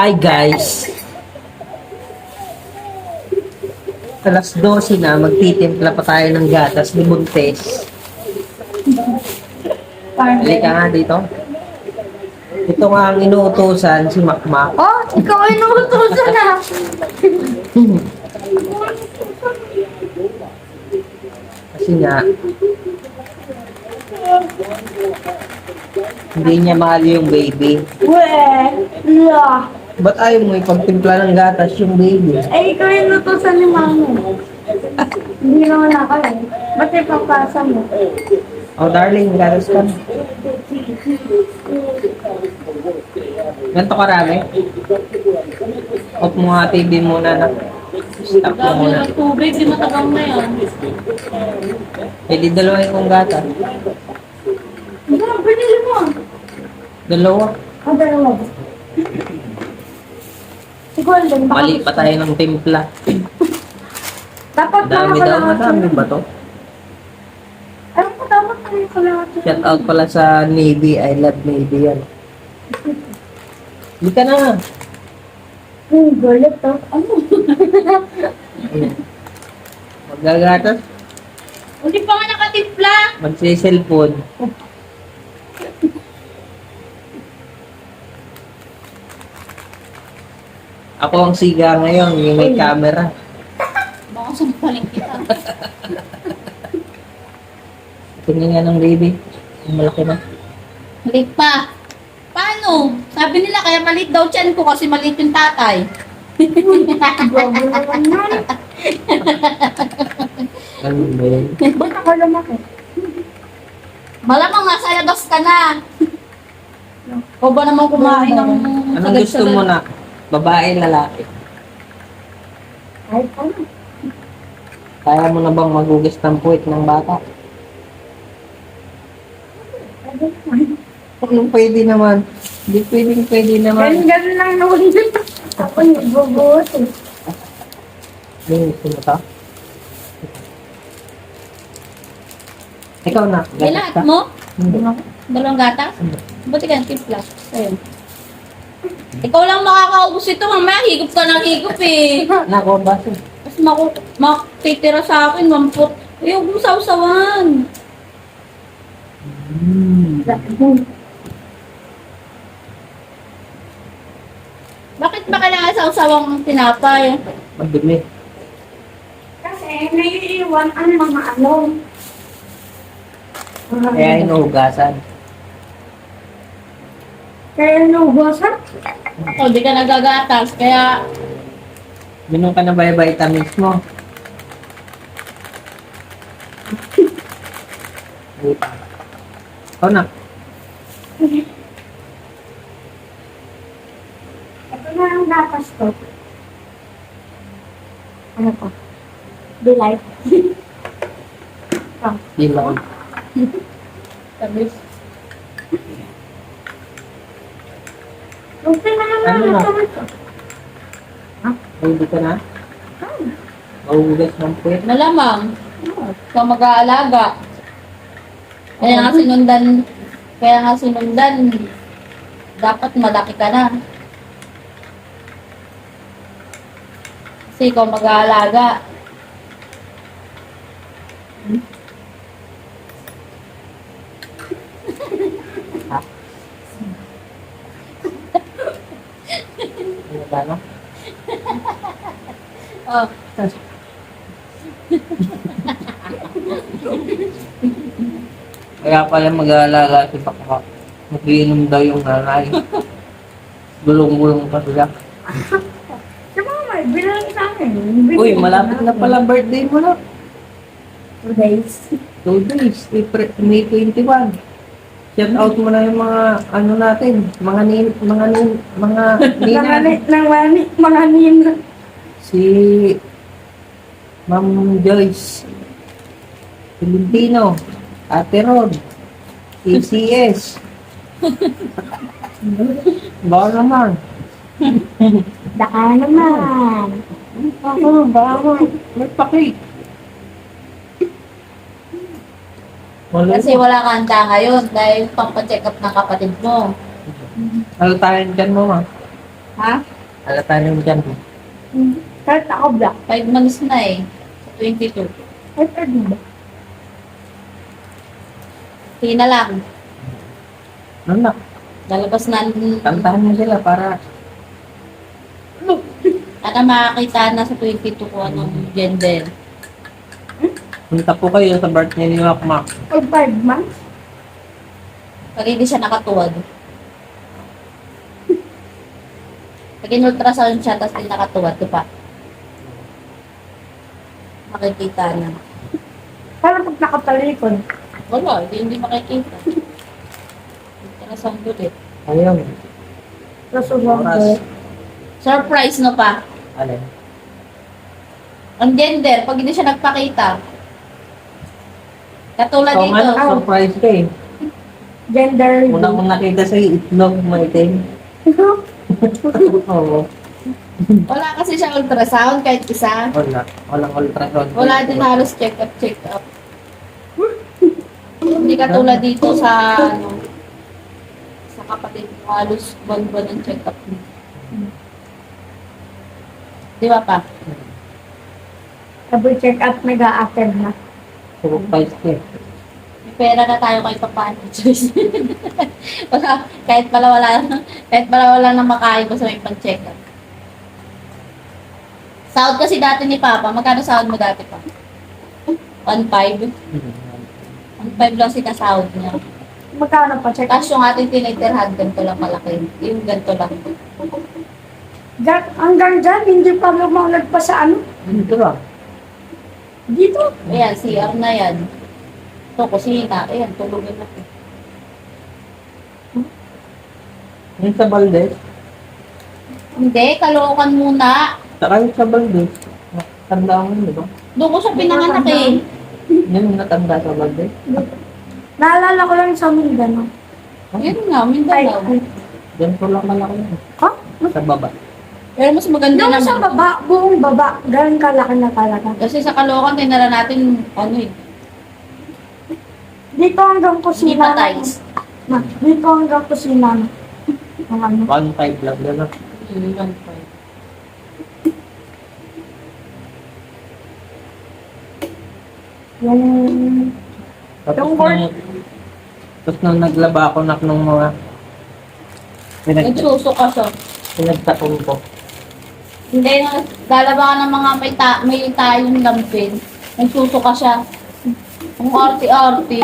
Hi guys! Alas 12 na, magtitimpla pa tayo ng gatas ni Buntes. Halika nga dito. Ito nga ang inuutosan si Makmak. Oh, ikaw ay nutusan na. Kasi nga, hindi niya mahal yung baby. Weh, la. Ba't ayaw mo ipagtimpla ng gatas yung baby? Ay, ikaw ay nutusan ni mama. Hindi naman ako eh. Ba't ipapasa mo? Oh, darling, gatas ka. Ganito karami? Off mo nga TV muna na. Stop mo Dami muna. ng tubig, di matagang na yan. Pwede dalawa yung gatas. Ano, binili mo? Dalawa. Ah, dalawa ba? Si Golden, baka Mali pa tayo ng timpla. Dapat Dami daw, madami ba to? Ano po dapat tayo kalahati? Shout out pala sa Navy. I love Navy yan. Hindi ka na. Hmm, galit to. Ano? Magagatas. Hindi pa nga nakatimpla. Magsiselfone. Ako ang siga ngayon, yung may camera. Baka sampaling kita. Tingnan nga ng baby. Ang malaki na. Maliit pa. Paano? Sabi nila kaya maliit daw tiyan ko kasi maliit yung tatay. Grabe naman yun. Ano ba yun? Ba't ako lumaki? Malamang nasa labas ka na. O ba naman kumain ng Anong gusto mo na? Babae, lalaki? Ay, ano? Kaya mo na bang magugas ng puwit ng bata? Ano naman? Anong pwede naman? Hindi pwedeng pwede naman. Ganun-ganun lang naman yun. Ako nagbubuot eh. Yung gusto mo to? Ikaw na. May gatas lahat ka? mo? Hindi. Dalawang gatas? Buti ka ng timpla. Ayun. Ikaw lang makakaubos ito. Mamaya higop ka ng higop eh. Nako, baso. Tapos maku makitira sa akin, mampot. Ayaw mo sausawan. Mm. Bakit ba kailangan sausawang tinapay? Madumi. Kasi naiiwan ang mga ano. Kaya hinuhugasan. Kaya nubusan? O, di ka nagagatas. Kaya, Minom ka na ba yung vitamins mo? Ikaw na. Ito na ang dapas ko. Ano pa? Delight. Di lang. sabi, Gusto na naman Ano na? ito. Ready ka na? Mahuhugas ng puwit. malamang. Ikaw mag-aalaga. Kaya nga sinundan, kaya nga sinundan, dapat malaki ka na. Kasi ikaw mag-aalaga. Ba no? Oh, Kaya pala mag-aalala si Pakpak. Magiinom daw yung nanay. Gulong-gulong pa sila. Si mama, bilang sa akin. Uy, malapit na pala birthday mo na. Two days. Two days, April, May 21. Shout out mo na yung mga ano natin, mga nin, mga nin, mga Mga ninan. ni, ng mani, mga nina. Si Ma'am Joyce Filipino, Ate Rod, ACS. Baka naman. Daka naman. Ako, baka may pakik. Wala kasi wala kang handa ngayon dahil pampacheck up ng kapatid mo. Altayan dyan mo, ma. Ha? Halata na yung dyan. Hmm. Kahit ako black. 5 months na eh. Sa 22. Ay, pwede ba? Sige na lang. Ano na? Lalabas na. Kantahan niya sila para Para makakita na sa 22 kung anong gender. Punta po kayo sa birthday ni Makmak. Or five months? Pag hindi siya nakatuwad. Pag in-ultrasound siya, tapos hindi nakatuwad, di ba? Makikita na. Parang pag nakatalikod. Wala, hindi, hindi makikita. Ultrasound ulit. Ayun. Nasusunod. Oras. Surprise no pa. Alin? Ang gender, pag hindi siya nagpakita. Katulad So, dito. surprise ka eh. Gender. Una kong nakita sa itlog, maitim. Oo. Wala kasi siya ultrasound kahit isa. Wala. Walang ultrasound. Wala din halos check-up, check-up. Hindi katulad dito sa ano, sa kapatid mo, halos buwan-buwan ng check-up. Di ba pa? Every check-up nag-a-attend na. Surprise ka eh. May pera na tayo kay Papa Choice. wala, kahit pala wala, kahit pala wala nang makain basta may pang-check-up. Sahod kasi dati ni Papa, magkano sahod mo dati pa? 1.5? 1.5 lang sinasahod niya. Magkano pa check up? Tapos yung ating tinitirhan, ganito lang malaki. Yung ganito lang. Diyan, hanggang dyan, hindi pa lumalag pa sa ano. Dito lang. Dito. Ayan, CR na yan. Ito, kusina. Ayan, tulogin na. Yung sa Valdez. Hindi, kalokan muna. Saka yung sa Valdez. Tanda mo yun, di ba? Doon ko siya pinanganak eh. Yun yung natanda sa Valdez. Naalala ko lang sa Mindanao. Yun nga, Ay, Mindanao. ay. Diyan ko lang malaki yun. Ha? Sa baba. Pero mas maganda Yung naman. sa baba, buong baba, ganun kalaki na talaga. Kasi sa Caloocan, tinara natin, ano eh, Dito hanggang hindi kusina. pa tiles. Na, dito hanggang kusina. na. Ang ano. 1.5 lang gano'n. Hmm, one point. Yung Tapos Yung board- nung, tapos nung naglaba ako nak nung mga pinag, Nagsuso ka siya. pinagtatong ko. Hindi, lalaba ka ng mga may, ta may tayong lampin. Nagsuso ka siya. Ang arti-arti.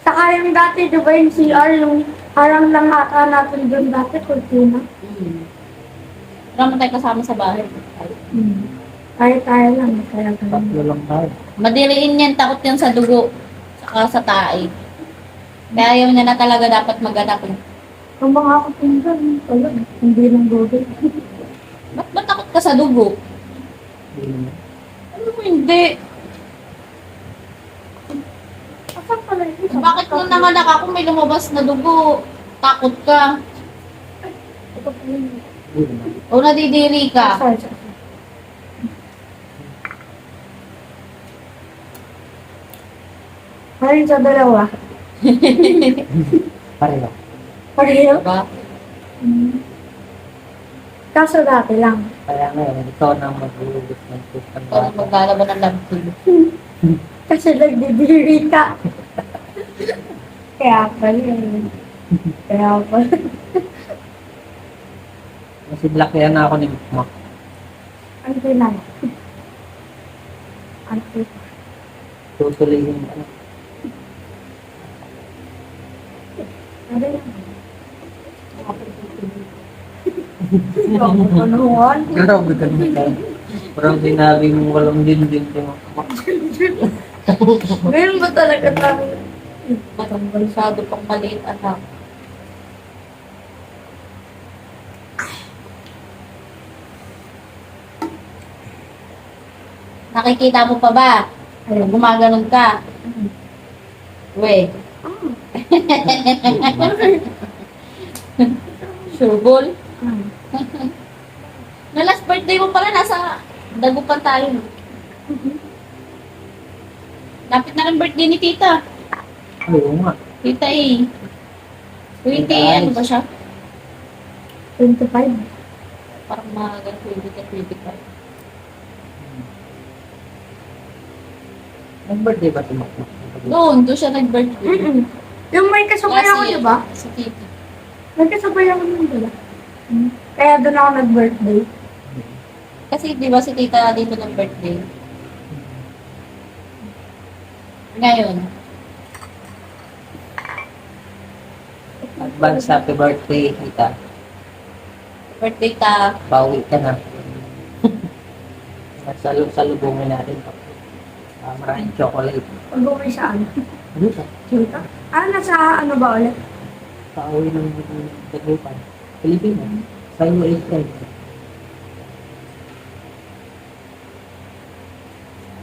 Saka yung dati, di ba yung CR, yung harang lang ata natin doon dati. Hmm. Wala mo tayo kasama sa bahay. Hmm. Tayo-tayo lang, kaya. Tatlo lang tayo. Madiriin yan, takot yan sa dugo. Saka sa tae. Kaya ayaw niya na talaga dapat maganak. eh. Ang mga kapinsan, wala, hindi nang gugol. Ba't ba takot ka sa dugo? Ano mo hindi? Asan pala yun? Bakit nung nanganak ako may lumabas na dugo? Takot ka. Ito pala yun. O nadidiri ka. Ayun sa dalawa. Pareho. Pareho? Diba? Hmm. Kaso dati lang. Kaya ngayon, ito na maglulubos ng system Ikaw na maglalaban ng lampin. Kasi nagdidiri ka. Kaya pala yun. Kaya pala. Kasi black yan na ako ni Makmak. Ano pinay? Ano pinay? Tutuloy yung ano. Ano yan? Grabe ka naman. Parang sinabi mo walang dindin si Makmak. Ngayon ba talaga tayo? Masyado pang maliit anak. Nakikita mo pa ba? Gumaganon ka. We. Sureball. Na last birthday mo pala, nasa dagupan tayo. Lapit na rin birthday ni tita. Oo nga. Tita eh. 20, Nice. ano ba siya? 25. Parang mga ganun, 20 ka, 25. Nag-birthday ba tumakbo? Doon, doon siya nag-birthday. Mm-mm. Yung may kasabay ako, di ba? Sa Titi. May kasabay ako nun, di ba? Kaya doon ako nag-birthday. Kasi di ba si tita dito ng birthday? Ngayon, Advance happy birthday, kita. birthday ta, Pauwi ka na. Salu salubungin natin. Uh, maraming chocolate. Pag-uwi saan? Ano ba? Kita? Ah, nasa ano ba ulit? Pauwi ng Dagupan. Pilipinas. Sa USA.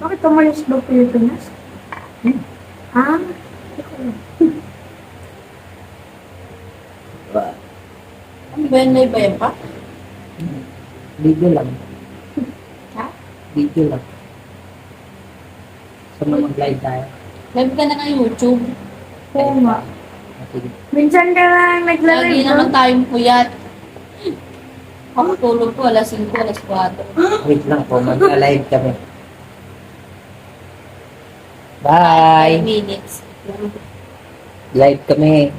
Bakit umalis ba Pilipinas? Hmm. Ha? Ano ba yun, may bayan pa? Video lang. Ha? Video lang. Sa mga mag-live tayo. Live ka na ng YouTube. Oo nga. Minsan ka lang Lagi naglalaro. naman tayong puyat. Ako tulog ko, alas 5, alas 4. Wait lang po. Mag-live kami. Bye! 5 minutes. Live kami.